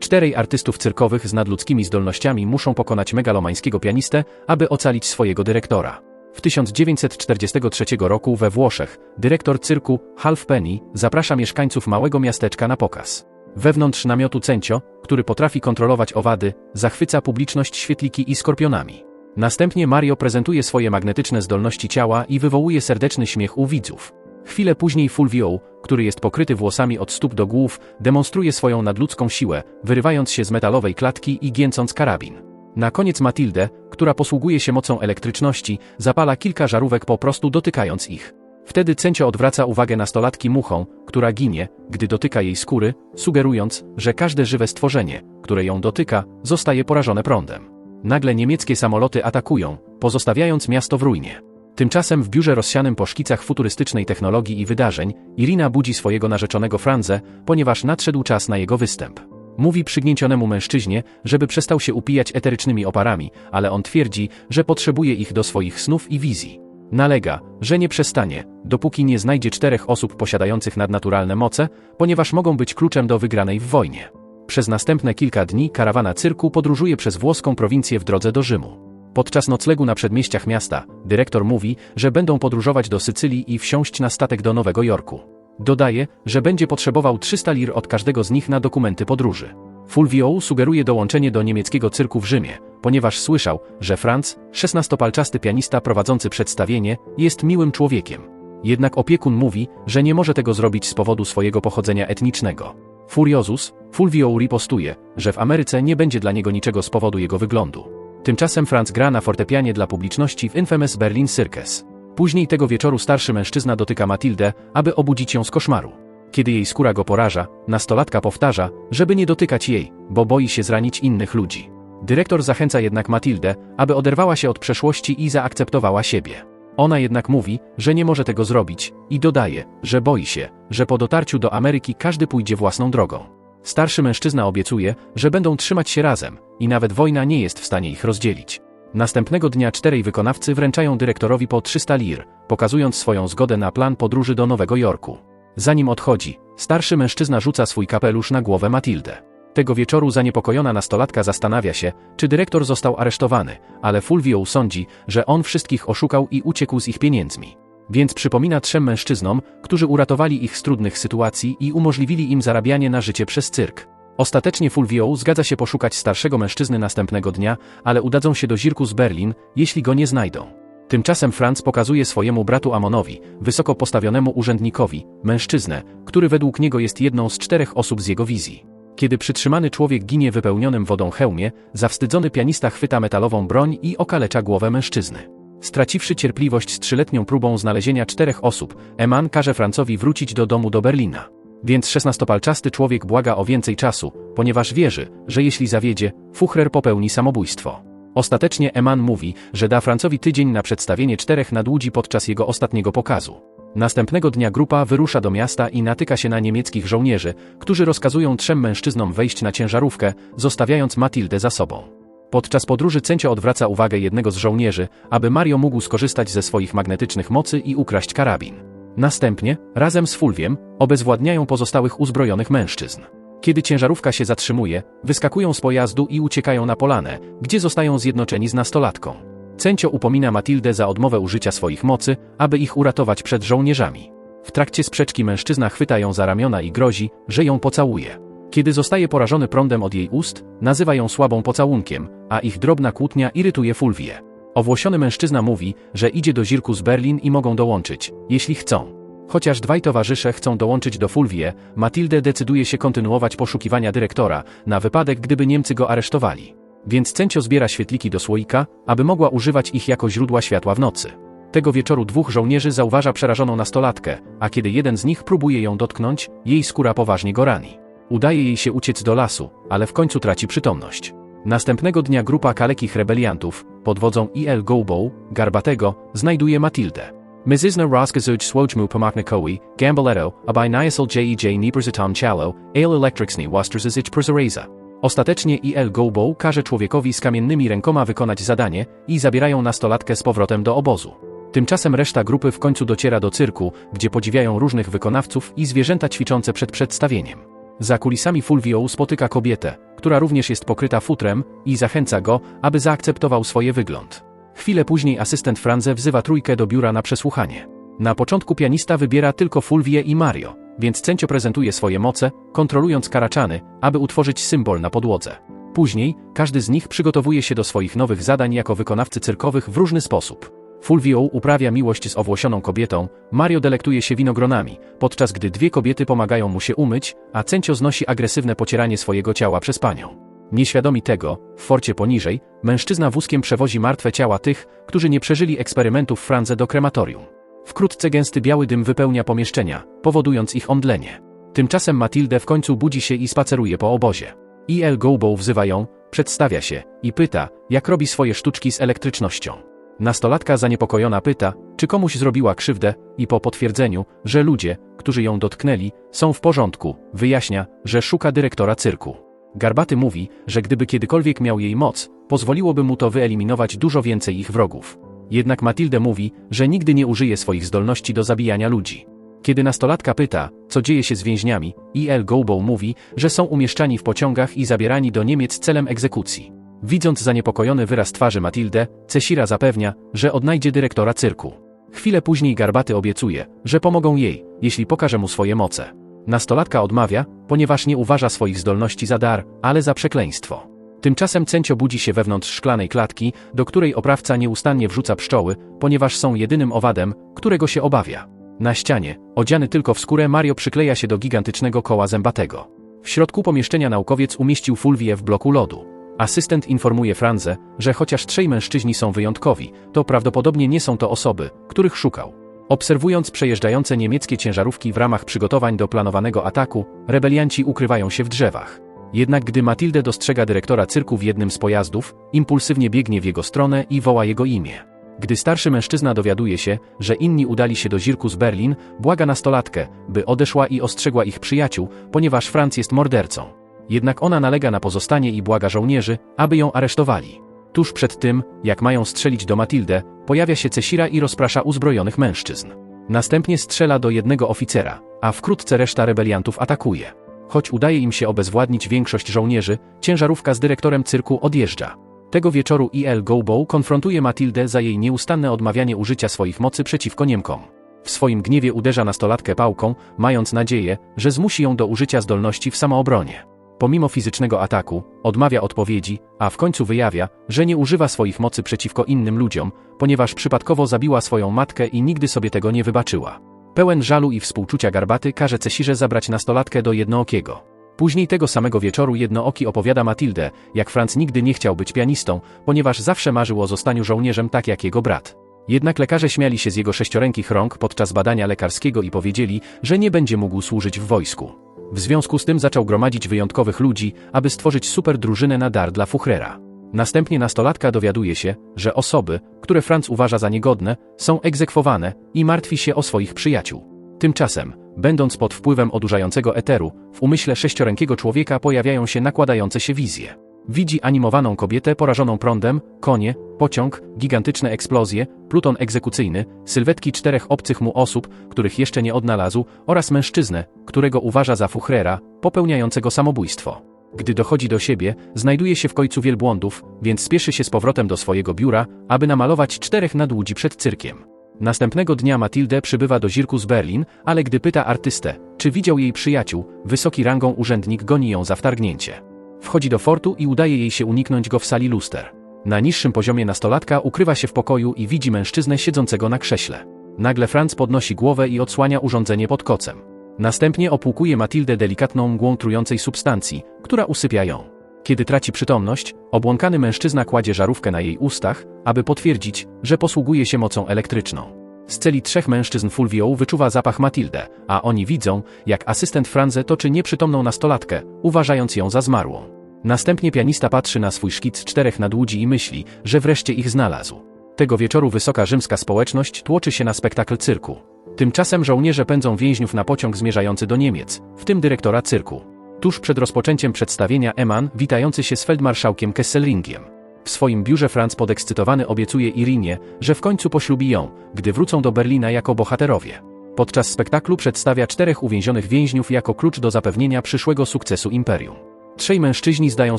Czterej artystów cyrkowych z nadludzkimi zdolnościami muszą pokonać megalomańskiego pianistę, aby ocalić swojego dyrektora. W 1943 roku we Włoszech dyrektor cyrku Halfpenny zaprasza mieszkańców małego miasteczka na pokaz. Wewnątrz namiotu Cencio, który potrafi kontrolować owady, zachwyca publiczność świetliki i skorpionami. Następnie Mario prezentuje swoje magnetyczne zdolności ciała i wywołuje serdeczny śmiech u widzów. Chwilę później Fulvio, który jest pokryty włosami od stóp do głów, demonstruje swoją nadludzką siłę, wyrywając się z metalowej klatki i gięcąc karabin. Na koniec Matilde, która posługuje się mocą elektryczności, zapala kilka żarówek po prostu dotykając ich. Wtedy Cencio odwraca uwagę nastolatki muchą, która ginie, gdy dotyka jej skóry, sugerując, że każde żywe stworzenie, które ją dotyka, zostaje porażone prądem. Nagle niemieckie samoloty atakują, pozostawiając miasto w ruinie. Tymczasem w biurze rozsianym po szkicach futurystycznej technologii i wydarzeń, Irina budzi swojego narzeczonego Franzę, ponieważ nadszedł czas na jego występ. Mówi przygnięcionemu mężczyźnie, żeby przestał się upijać eterycznymi oparami, ale on twierdzi, że potrzebuje ich do swoich snów i wizji. Nalega, że nie przestanie, dopóki nie znajdzie czterech osób posiadających nadnaturalne moce, ponieważ mogą być kluczem do wygranej w wojnie. Przez następne kilka dni karawana cyrku podróżuje przez włoską prowincję w drodze do Rzymu. Podczas noclegu na przedmieściach miasta, dyrektor mówi, że będą podróżować do Sycylii i wsiąść na statek do Nowego Jorku. Dodaje, że będzie potrzebował 300 lir od każdego z nich na dokumenty podróży. Fulvio sugeruje dołączenie do niemieckiego cyrku w Rzymie, ponieważ słyszał, że Franz, szesnastopalczasty pianista prowadzący przedstawienie, jest miłym człowiekiem. Jednak opiekun mówi, że nie może tego zrobić z powodu swojego pochodzenia etnicznego. Furiosus, Fulvio ripostuje, że w Ameryce nie będzie dla niego niczego z powodu jego wyglądu. Tymczasem Franz gra na fortepianie dla publiczności w Infamous Berlin Circus. Później tego wieczoru starszy mężczyzna dotyka Matildę, aby obudzić ją z koszmaru. Kiedy jej skóra go poraża, nastolatka powtarza, żeby nie dotykać jej, bo boi się zranić innych ludzi. Dyrektor zachęca jednak Matildę, aby oderwała się od przeszłości i zaakceptowała siebie. Ona jednak mówi, że nie może tego zrobić i dodaje, że boi się, że po dotarciu do Ameryki każdy pójdzie własną drogą. Starszy mężczyzna obiecuje, że będą trzymać się razem i nawet wojna nie jest w stanie ich rozdzielić. Następnego dnia czterej wykonawcy wręczają dyrektorowi po 300 lir, pokazując swoją zgodę na plan podróży do Nowego Jorku. Zanim odchodzi, starszy mężczyzna rzuca swój kapelusz na głowę Matildę. Tego wieczoru zaniepokojona nastolatka zastanawia się, czy dyrektor został aresztowany, ale Fulvio sądzi, że on wszystkich oszukał i uciekł z ich pieniędzmi. Więc przypomina trzem mężczyznom, którzy uratowali ich z trudnych sytuacji i umożliwili im zarabianie na życie przez cyrk. Ostatecznie Fulvio zgadza się poszukać starszego mężczyzny następnego dnia, ale udadzą się do Zirku z Berlin, jeśli go nie znajdą. Tymczasem Franz pokazuje swojemu bratu Amonowi, wysoko postawionemu urzędnikowi, mężczyznę, który według niego jest jedną z czterech osób z jego wizji. Kiedy przytrzymany człowiek ginie wypełnionym wodą hełmie, zawstydzony pianista chwyta metalową broń i okalecza głowę mężczyzny. Straciwszy cierpliwość z trzyletnią próbą znalezienia czterech osób, Eman każe Francowi wrócić do domu do Berlina. Więc szesnastopalczasty człowiek błaga o więcej czasu, ponieważ wierzy, że jeśli zawiedzie, Fuchrer popełni samobójstwo. Ostatecznie Eman mówi, że da Francowi tydzień na przedstawienie czterech nadłudzi podczas jego ostatniego pokazu. Następnego dnia grupa wyrusza do miasta i natyka się na niemieckich żołnierzy, którzy rozkazują trzem mężczyznom wejść na ciężarówkę, zostawiając Matildę za sobą. Podczas podróży Cencio odwraca uwagę jednego z żołnierzy, aby Mario mógł skorzystać ze swoich magnetycznych mocy i ukraść karabin. Następnie, razem z Fulviem, obezwładniają pozostałych uzbrojonych mężczyzn. Kiedy ciężarówka się zatrzymuje, wyskakują z pojazdu i uciekają na polanę, gdzie zostają zjednoczeni z nastolatką. Cencio upomina Matildę za odmowę użycia swoich mocy, aby ich uratować przed żołnierzami. W trakcie sprzeczki mężczyzna chwyta ją za ramiona i grozi, że ją pocałuje. Kiedy zostaje porażony prądem od jej ust, nazywa ją słabą pocałunkiem, a ich drobna kłótnia irytuje Fulwię. Owłosiony mężczyzna mówi, że idzie do Zirku z Berlin i mogą dołączyć, jeśli chcą. Chociaż dwaj towarzysze chcą dołączyć do Fulwie, Matilde decyduje się kontynuować poszukiwania dyrektora, na wypadek gdyby Niemcy go aresztowali. Więc Cencio zbiera świetliki do słoika, aby mogła używać ich jako źródła światła w nocy. Tego wieczoru dwóch żołnierzy zauważa przerażoną nastolatkę, a kiedy jeden z nich próbuje ją dotknąć, jej skóra poważnie go rani. Udaje jej się uciec do lasu, ale w końcu traci przytomność. Następnego dnia grupa kalekich rebeliantów, pod wodzą I.L. Gobo, Garbatego, znajduje Matildę. Mizizna rozkazuj swojmu pomocnikowi, Gambaletto, obajniasal jej niebrzytom ciało, ale elektryczny wastrzyzyć prozoreza. Ostatecznie I.L. Gobo każe człowiekowi z kamiennymi rękoma wykonać zadanie i zabierają nastolatkę z powrotem do obozu. Tymczasem reszta grupy w końcu dociera do cyrku, gdzie podziwiają różnych wykonawców i zwierzęta ćwiczące przed przedstawieniem. Za kulisami Fulvio spotyka kobietę, która również jest pokryta futrem, i zachęca go, aby zaakceptował swoje wygląd. Chwilę później asystent Franze wzywa trójkę do biura na przesłuchanie. Na początku pianista wybiera tylko Fulvię i Mario, więc Cencio prezentuje swoje moce, kontrolując karaczany, aby utworzyć symbol na podłodze. Później, każdy z nich przygotowuje się do swoich nowych zadań jako wykonawcy cyrkowych w różny sposób. Fulvio uprawia miłość z owłosioną kobietą, Mario delektuje się winogronami, podczas gdy dwie kobiety pomagają mu się umyć, a Cencio znosi agresywne pocieranie swojego ciała przez panią. Nieświadomi tego, w forcie poniżej, mężczyzna wózkiem przewozi martwe ciała tych, którzy nie przeżyli eksperymentów Franze do krematorium. Wkrótce gęsty biały dym wypełnia pomieszczenia, powodując ich omdlenie. Tymczasem Matilde w końcu budzi się i spaceruje po obozie. E.L. Gobo wzywa ją, przedstawia się i pyta, jak robi swoje sztuczki z elektrycznością. Nastolatka zaniepokojona pyta, czy komuś zrobiła krzywdę i po potwierdzeniu, że ludzie, którzy ją dotknęli, są w porządku, wyjaśnia, że szuka dyrektora cyrku. Garbaty mówi, że gdyby kiedykolwiek miał jej moc, pozwoliłoby mu to wyeliminować dużo więcej ich wrogów. Jednak Matilde mówi, że nigdy nie użyje swoich zdolności do zabijania ludzi. Kiedy nastolatka pyta, co dzieje się z więźniami, E.L. Gobo mówi, że są umieszczani w pociągach i zabierani do Niemiec celem egzekucji. Widząc zaniepokojony wyraz twarzy Matilde, Cesira zapewnia, że odnajdzie dyrektora cyrku. Chwilę później Garbaty obiecuje, że pomogą jej, jeśli pokaże mu swoje moce. Nastolatka odmawia, ponieważ nie uważa swoich zdolności za dar, ale za przekleństwo. Tymczasem Cencio budzi się wewnątrz szklanej klatki, do której oprawca nieustannie wrzuca pszczoły, ponieważ są jedynym owadem, którego się obawia. Na ścianie, odziany tylko w skórę Mario przykleja się do gigantycznego koła zębatego. W środku pomieszczenia naukowiec umieścił Fulvię w bloku lodu. Asystent informuje Franzę, że chociaż trzej mężczyźni są wyjątkowi, to prawdopodobnie nie są to osoby, których szukał. Obserwując przejeżdżające niemieckie ciężarówki w ramach przygotowań do planowanego ataku, rebelianci ukrywają się w drzewach. Jednak gdy Matilde dostrzega dyrektora cyrku w jednym z pojazdów, impulsywnie biegnie w jego stronę i woła jego imię. Gdy starszy mężczyzna dowiaduje się, że inni udali się do Zirku z Berlin, błaga nastolatkę, by odeszła i ostrzegła ich przyjaciół, ponieważ Franz jest mordercą. Jednak ona nalega na pozostanie i błaga żołnierzy, aby ją aresztowali. Tuż przed tym, jak mają strzelić do Matilde, pojawia się Cesira i rozprasza uzbrojonych mężczyzn. Następnie strzela do jednego oficera, a wkrótce reszta rebeliantów atakuje. Choć udaje im się obezwładnić większość żołnierzy, ciężarówka z dyrektorem cyrku odjeżdża. Tego wieczoru E.L. Gobo konfrontuje Matildę za jej nieustanne odmawianie użycia swoich mocy przeciwko Niemkom. W swoim gniewie uderza nastolatkę pałką, mając nadzieję, że zmusi ją do użycia zdolności w samoobronie. Pomimo fizycznego ataku, odmawia odpowiedzi, a w końcu wyjawia, że nie używa swoich mocy przeciwko innym ludziom, ponieważ przypadkowo zabiła swoją matkę i nigdy sobie tego nie wybaczyła. Pełen żalu i współczucia Garbaty każe Cesirze zabrać nastolatkę do Jednookiego. Później tego samego wieczoru Jednooki opowiada Matildę, jak Franz nigdy nie chciał być pianistą, ponieważ zawsze marzył o zostaniu żołnierzem tak jak jego brat. Jednak lekarze śmiali się z jego sześciorękich rąk podczas badania lekarskiego i powiedzieli, że nie będzie mógł służyć w wojsku. W związku z tym zaczął gromadzić wyjątkowych ludzi, aby stworzyć super drużynę na dar dla Fuchrera. Następnie nastolatka dowiaduje się, że osoby, które Franz uważa za niegodne, są egzekwowane i martwi się o swoich przyjaciół. Tymczasem, będąc pod wpływem odurzającego eteru, w umyśle sześciorękiego człowieka pojawiają się nakładające się wizje. Widzi animowaną kobietę porażoną prądem, konie, pociąg, gigantyczne eksplozje, pluton egzekucyjny, sylwetki czterech obcych mu osób, których jeszcze nie odnalazł, oraz mężczyznę, którego uważa za fuchrera, popełniającego samobójstwo. Gdy dochodzi do siebie, znajduje się w końcu wielbłądów, więc spieszy się z powrotem do swojego biura, aby namalować czterech nadłudzi przed cyrkiem. Następnego dnia Matilde przybywa do Zirku z Berlin, ale gdy pyta artystę, czy widział jej przyjaciół, wysoki rangą urzędnik goni ją za wtargnięcie. Wchodzi do fortu i udaje jej się uniknąć go w sali luster. Na niższym poziomie nastolatka ukrywa się w pokoju i widzi mężczyznę siedzącego na krześle. Nagle Franz podnosi głowę i odsłania urządzenie pod kocem. Następnie opłukuje Matildę delikatną mgłą trującej substancji, która usypia ją. Kiedy traci przytomność, obłąkany mężczyzna kładzie żarówkę na jej ustach, aby potwierdzić, że posługuje się mocą elektryczną. Z celi trzech mężczyzn Fulvio wyczuwa zapach Matildę, a oni widzą, jak asystent Franze toczy nieprzytomną nastolatkę, uważając ją za zmarłą. Następnie pianista patrzy na swój szkic czterech nadłudzi i myśli, że wreszcie ich znalazł. Tego wieczoru wysoka rzymska społeczność tłoczy się na spektakl cyrku. Tymczasem żołnierze pędzą więźniów na pociąg zmierzający do Niemiec, w tym dyrektora cyrku. Tuż przed rozpoczęciem przedstawienia Eman witający się z feldmarszałkiem Kesselringiem. W swoim biurze Franz podekscytowany obiecuje Irinie, że w końcu poślubi ją, gdy wrócą do Berlina jako bohaterowie. Podczas spektaklu przedstawia czterech uwięzionych więźniów jako klucz do zapewnienia przyszłego sukcesu imperium. Trzej mężczyźni zdają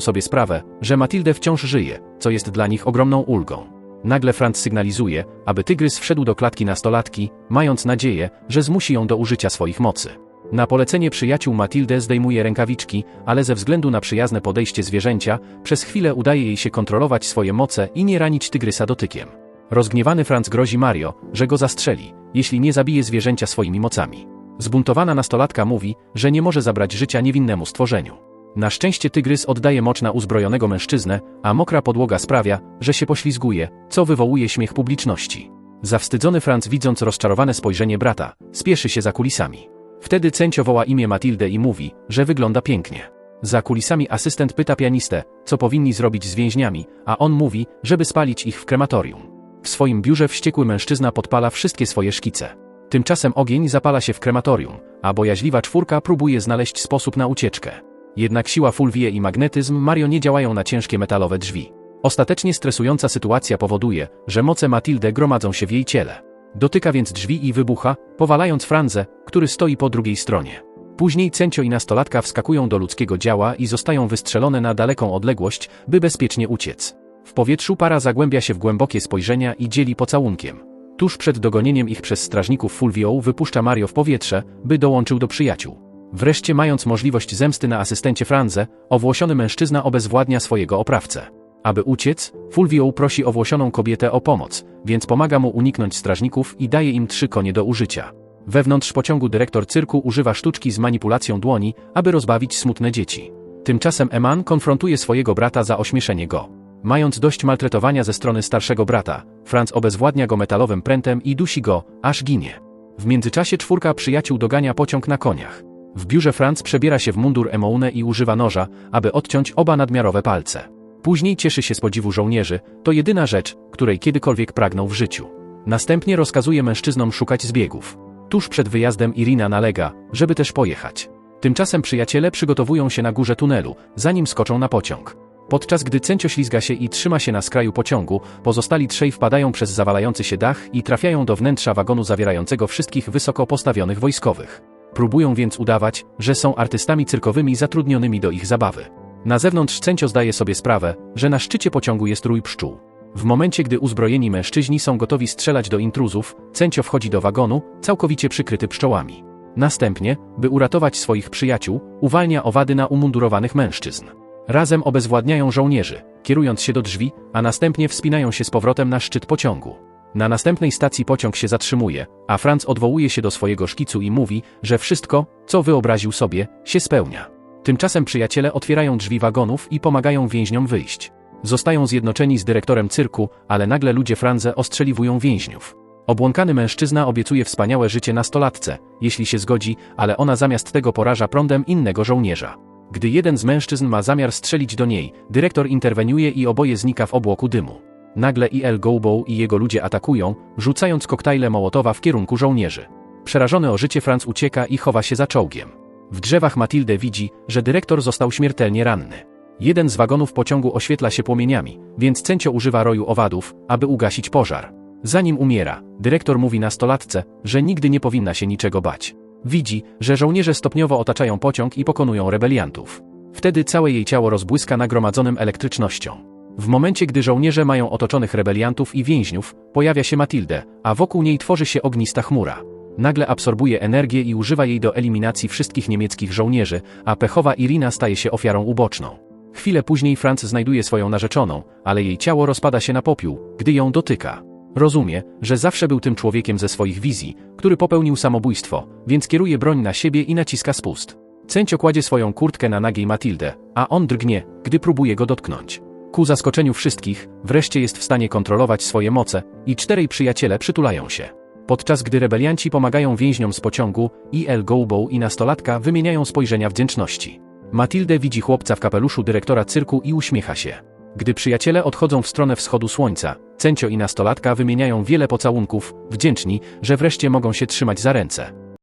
sobie sprawę, że Matilde wciąż żyje, co jest dla nich ogromną ulgą. Nagle Franz sygnalizuje, aby tygrys wszedł do klatki nastolatki, mając nadzieję, że zmusi ją do użycia swoich mocy. Na polecenie przyjaciół Matilde zdejmuje rękawiczki, ale ze względu na przyjazne podejście zwierzęcia, przez chwilę udaje jej się kontrolować swoje moce i nie ranić tygrysa dotykiem. Rozgniewany Franz grozi Mario, że go zastrzeli, jeśli nie zabije zwierzęcia swoimi mocami. Zbuntowana nastolatka mówi, że nie może zabrać życia niewinnemu stworzeniu. Na szczęście tygrys oddaje mocz na uzbrojonego mężczyznę, a mokra podłoga sprawia, że się poślizguje, co wywołuje śmiech publiczności. Zawstydzony Franz widząc rozczarowane spojrzenie brata, spieszy się za kulisami. Wtedy Cencio woła imię Matilde i mówi, że wygląda pięknie. Za kulisami asystent pyta pianistę, co powinni zrobić z więźniami, a on mówi, żeby spalić ich w krematorium. W swoim biurze wściekły mężczyzna podpala wszystkie swoje szkice. Tymczasem ogień zapala się w krematorium, a bojaźliwa czwórka próbuje znaleźć sposób na ucieczkę. Jednak siła Fulvie i magnetyzm Mario nie działają na ciężkie metalowe drzwi. Ostatecznie stresująca sytuacja powoduje, że moce Matilde gromadzą się w jej ciele. Dotyka więc drzwi i wybucha, powalając Franzę, który stoi po drugiej stronie. Później Cencio i nastolatka wskakują do ludzkiego działa i zostają wystrzelone na daleką odległość, by bezpiecznie uciec. W powietrzu para zagłębia się w głębokie spojrzenia i dzieli pocałunkiem. Tuż przed dogonieniem ich przez strażników Fulvio wypuszcza Mario w powietrze, by dołączył do przyjaciół. Wreszcie mając możliwość zemsty na asystencie Franze, owłosiony mężczyzna obezwładnia swojego oprawcę. Aby uciec, Fulvio prosi owłosioną kobietę o pomoc, więc pomaga mu uniknąć strażników i daje im trzy konie do użycia. Wewnątrz pociągu dyrektor cyrku używa sztuczki z manipulacją dłoni, aby rozbawić smutne dzieci. Tymczasem Eman konfrontuje swojego brata za ośmieszenie go. Mając dość maltretowania ze strony starszego brata, Franz obezwładnia go metalowym prętem i dusi go, aż ginie. W międzyczasie czwórka przyjaciół dogania pociąg na koniach. W biurze Franz przebiera się w mundur Emoune i używa noża, aby odciąć oba nadmiarowe palce. Później cieszy się z podziwu żołnierzy, to jedyna rzecz, której kiedykolwiek pragnął w życiu. Następnie rozkazuje mężczyznom szukać zbiegów. Tuż przed wyjazdem Irina nalega, żeby też pojechać. Tymczasem przyjaciele przygotowują się na górze tunelu, zanim skoczą na pociąg. Podczas gdy Cencio ślizga się i trzyma się na skraju pociągu, pozostali trzej wpadają przez zawalający się dach i trafiają do wnętrza wagonu zawierającego wszystkich wysoko postawionych wojskowych. Próbują więc udawać, że są artystami cyrkowymi zatrudnionymi do ich zabawy. Na zewnątrz Cencio zdaje sobie sprawę, że na szczycie pociągu jest rój pszczół. W momencie, gdy uzbrojeni mężczyźni są gotowi strzelać do intruzów, Cencio wchodzi do wagonu, całkowicie przykryty pszczołami. Następnie, by uratować swoich przyjaciół, uwalnia owady na umundurowanych mężczyzn. Razem obezwładniają żołnierzy, kierując się do drzwi, a następnie wspinają się z powrotem na szczyt pociągu. Na następnej stacji pociąg się zatrzymuje, a Franz odwołuje się do swojego szkicu i mówi, że wszystko, co wyobraził sobie, się spełnia. Tymczasem przyjaciele otwierają drzwi wagonów i pomagają więźniom wyjść. Zostają zjednoczeni z dyrektorem cyrku, ale nagle ludzie Franze ostrzeliwują więźniów. Obłąkany mężczyzna obiecuje wspaniałe życie nastolatce, jeśli się zgodzi, ale ona zamiast tego poraża prądem innego żołnierza. Gdy jeden z mężczyzn ma zamiar strzelić do niej, dyrektor interweniuje i oboje znika w obłoku dymu. Nagle I.L. Gobo i jego ludzie atakują, rzucając koktajle Mołotowa w kierunku żołnierzy. Przerażony o życie Franz ucieka i chowa się za czołgiem. W drzewach Matilde widzi, że dyrektor został śmiertelnie ranny. Jeden z wagonów pociągu oświetla się płomieniami, więc Cencio używa roju owadów, aby ugasić pożar. Zanim umiera, dyrektor mówi nastolatce, że nigdy nie powinna się niczego bać. Widzi, że żołnierze stopniowo otaczają pociąg i pokonują rebeliantów. Wtedy całe jej ciało rozbłyska nagromadzonym elektrycznością. W momencie, gdy żołnierze mają otoczonych rebeliantów i więźniów, pojawia się Matilde, a wokół niej tworzy się ognista chmura. Nagle absorbuje energię i używa jej do eliminacji wszystkich niemieckich żołnierzy, a pechowa Irina staje się ofiarą uboczną. Chwilę później Franz znajduje swoją narzeczoną, ale jej ciało rozpada się na popiół, gdy ją dotyka. Rozumie, że zawsze był tym człowiekiem ze swoich wizji, który popełnił samobójstwo, więc kieruje broń na siebie i naciska spust. Cencio kładzie swoją kurtkę na nagiej Matildę, a on drgnie, gdy próbuje go dotknąć. Ku zaskoczeniu wszystkich, wreszcie jest w stanie kontrolować swoje moce i czterej przyjaciele przytulają się. Podczas gdy rebelianci pomagają więźniom z pociągu, I.L. Gobo i nastolatka wymieniają spojrzenia wdzięczności. Matilde widzi chłopca w kapeluszu dyrektora cyrku i uśmiecha się. Gdy przyjaciele odchodzą w stronę wschodu słońca, Cencio i nastolatka wymieniają wiele pocałunków, wdzięczni, że wreszcie mogą się trzymać za ręce.